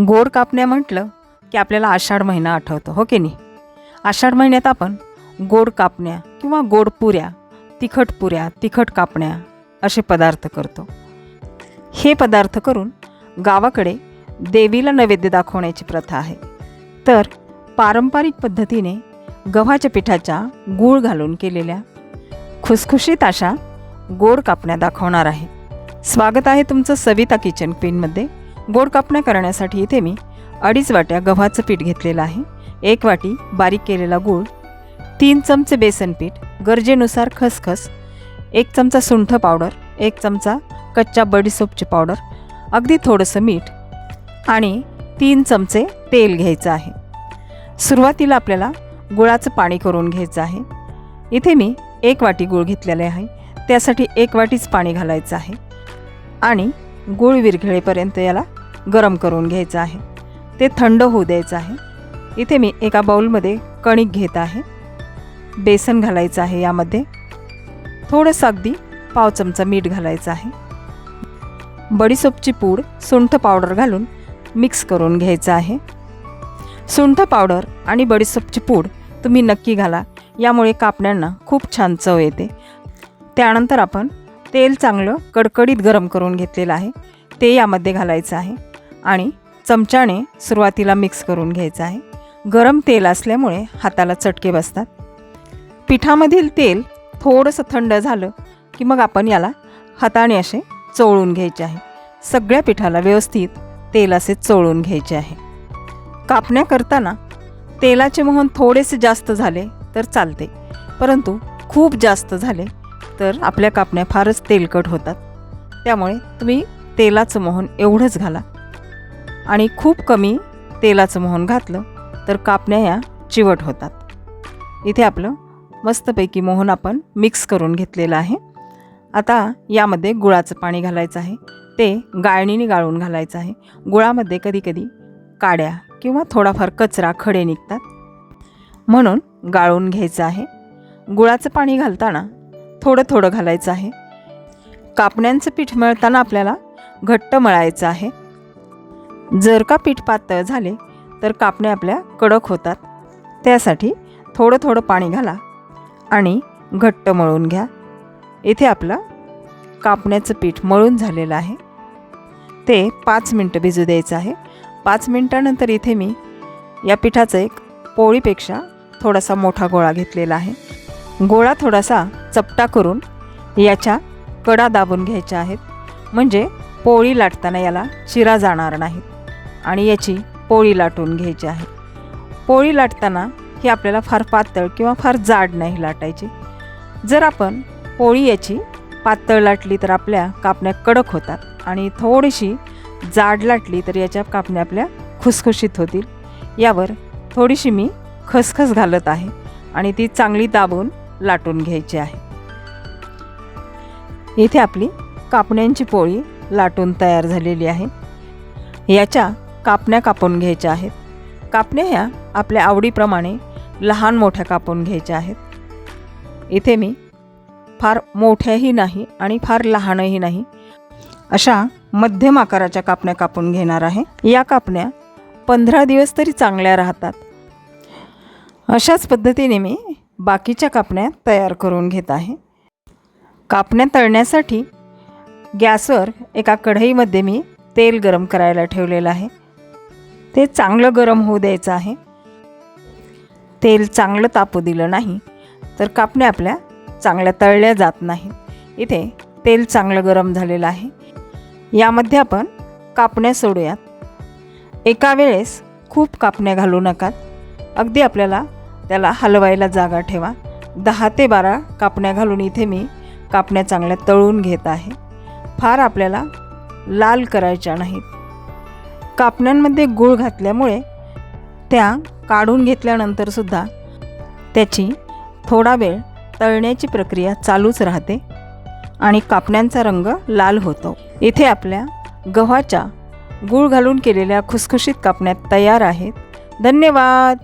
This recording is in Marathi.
गोड कापण्या म्हटलं की आपल्याला आषाढ महिना आठवतो हो की नाही? आषाढ महिन्यात आपण गोड कापण्या किंवा गोड पुऱ्या तिखट पुऱ्या तिखट कापण्या असे पदार्थ करतो. हे पदार्थ करून गावाकडे देवीला नैवेद्य दाखवण्याची प्रथा आहे. तर पारंपरिक पद्धतीने गव्हाच्या पिठाच्या गूळ घालून केलेल्या खुसखुशीत अशा गोड कापण्या दाखवणार आहे. स्वागत आहे तुमचं सविता किचन क्वीनमध्ये. गोड कापण्या करण्यासाठी इथे मी अडीच वाट्या गव्हाचं पीठ घेतलेलं आहे. एक वाटी बारीक केलेला गूळ तीन चमचे बेसन पीठ गरजेनुसार खसखस एक चमचा सुंठ पावडर एक चमचा कच्च्या बडीसोपची पावडर अगदी थोडंसं मीठ आणि तीन चमचे तेल घ्यायचं आहे. सुरुवातीला आपल्याला गुळाचं पाणी करून घ्यायचं आहे. इथे मी एक वाटी गूळ घेतलेले आहे. त्यासाठी एक वाटीच पाणी घालायचं आहे. आणि गूळ विरघळेपर्यंत याला गरम करून घ्यायचं आहे. ते थंड होऊ द्यायचं आहे. इथे मी एका बाऊलमध्ये कणिक घेत आहे. बेसन घालायचं आहे यामध्ये. थोडंसं अगदी पाव चमचा मीठ घालायचं आहे. बडीसोपची पूड सुंठ पावडर घालून मिक्स करून घ्यायचं आहे. सुंठ पावडर आणि बडीसोपची पूड तुम्ही नक्की घाला. यामुळे कापण्यांना खूप छान चव येते. त्यानंतर आपण तेल चांगलं कडकडीत गरम करून घेतलेलं आहे. ते यामध्ये घालायचं आहे. आणि चमच्याने सुरुवातीला मिक्स करून घ्यायचं आहे. गरम तेल असल्यामुळे हाताला चटके बसतात. पिठामधील तेल थोडंसं थंड झालं की मग आपण याला हाताने असे चोळून घ्यायचे आहे. सगळ्या पिठाला व्यवस्थित तेल असे चोळून घ्यायचे आहे. कापण्या करताना तेलाचे मोहन थोडेसे जास्त झाले तर चालते. परंतु खूप जास्त झाले तर आपल्या कापण्या फारच तेलकट होतात. त्यामुळे तुम्ही तेलाचं मोहन एवढंच घाला. आणि खूप कमी तेलाचं मोहन घातलं तर कापण्या या चिवट होतात. इथे आपलं मस्तपैकी मोहन आपण मिक्स करून घेतलेलं आहे. आता यामध्ये गुळाचं पाणी घालायचं आहे. ते गाळणीने गाळून घालायचं आहे. गुळामध्ये कधीकधी काड्या किंवा थोडाफार कचरा खडे निघतात. म्हणून गाळून घ्यायचं आहे. गुळाचं पाणी घालताना थोडं थोडं घालायचं आहे. कापण्यांचं पीठ मळताना आपल्याला घट्ट मळायचं आहे. जर का पीठ पातळ झाले तर कापणे आपल्या कडक होतात. त्यासाठी थोडं थोडं पाणी घाला आणि घट्ट मळून घ्या. इथे आपलं कापण्याचं पीठ मळून झालेलं आहे. ते पाच मिनटं भिजू द्यायचं आहे. पाच मिनटानंतर इथे मी या पिठाचं एक पोळीपेक्षा थोडासा मोठा गोळा घेतलेला आहे. गोळा थोडासा चपटा करून याच्या कडा दाबून घ्यायच्या आहेत. म्हणजे पोळी लाटताना याला चिरा जाणार नाहीत आणि याची पोळी लाटून घ्यायची आहे. पोळी लाटताना ही आपल्याला फार पातळ किंवा फार जाड नाही लाटायची. जर आपण पोळी याची पातळ लाटली तर आपल्या कापण्या कडक होतात आणि थोडीशी जाड लाटली तर याच्या कापण्या आपल्या खुसखुशीत होतील. यावर थोडीशी मी खसखस घालत आहे आणि ती चांगली दाबून लाटून घ्यायची आहे. इथे आपली कापण्यांची पोळी लाटून तयार झालेली आहे. याच्या कापण्या कापून घ्यायच्या आहेत. कापण्या ह्या आपल्या आवडीप्रमाणे लहान मोठ्या कापून घ्यायच्या आहेत. इथे मी फार मोठ्याही नाही आणि फार लहानही नाही अशा मध्यम आकाराच्या कापण्या कापून घेणार आहे. या कापण्या पंधरा दिवस तरी चांगल्या राहतात. अशाच पद्धतीने मी बाकीच्या कापण्या तयार करून घेत आहे. कापण्या तळण्यासाठी गॅसवर एका कढईमध्ये मी तेल गरम करायला ठेवलेलं आहे. ते चांगलं गरम होऊ द्यायचं आहे. तेल चांगलं तापू दिलं नाही तर कापण्या आपल्या चांगल्या तळल्या जात नाहीत. इथे तेल चांगलं गरम झालेलं आहे. यामध्ये आपण कापण्या सोडूयात. एका वेळेस खूप कापण्या घालू नकात. अगदी आपल्याला त्याला हलवायला जागा ठेवा. दहा ते बारा कापण्या घालून इथे मी कापण्या चांगल्या तळून घेत आहे. फार आपल्याला लाल करायच्या नाहीत. कापण्यांमध्ये गूळ घातल्यामुळे त्या काढून घेतल्यानंतरसुद्धा त्याची थोडा वेळ तळण्याची प्रक्रिया चालूच राहते आणि कापण्यांचा रंग लाल होतो. इथे आपल्या गव्हाच्या गूळ घालून केलेल्या खुसखुशीत कापण्यात तयार आहेत. धन्यवाद!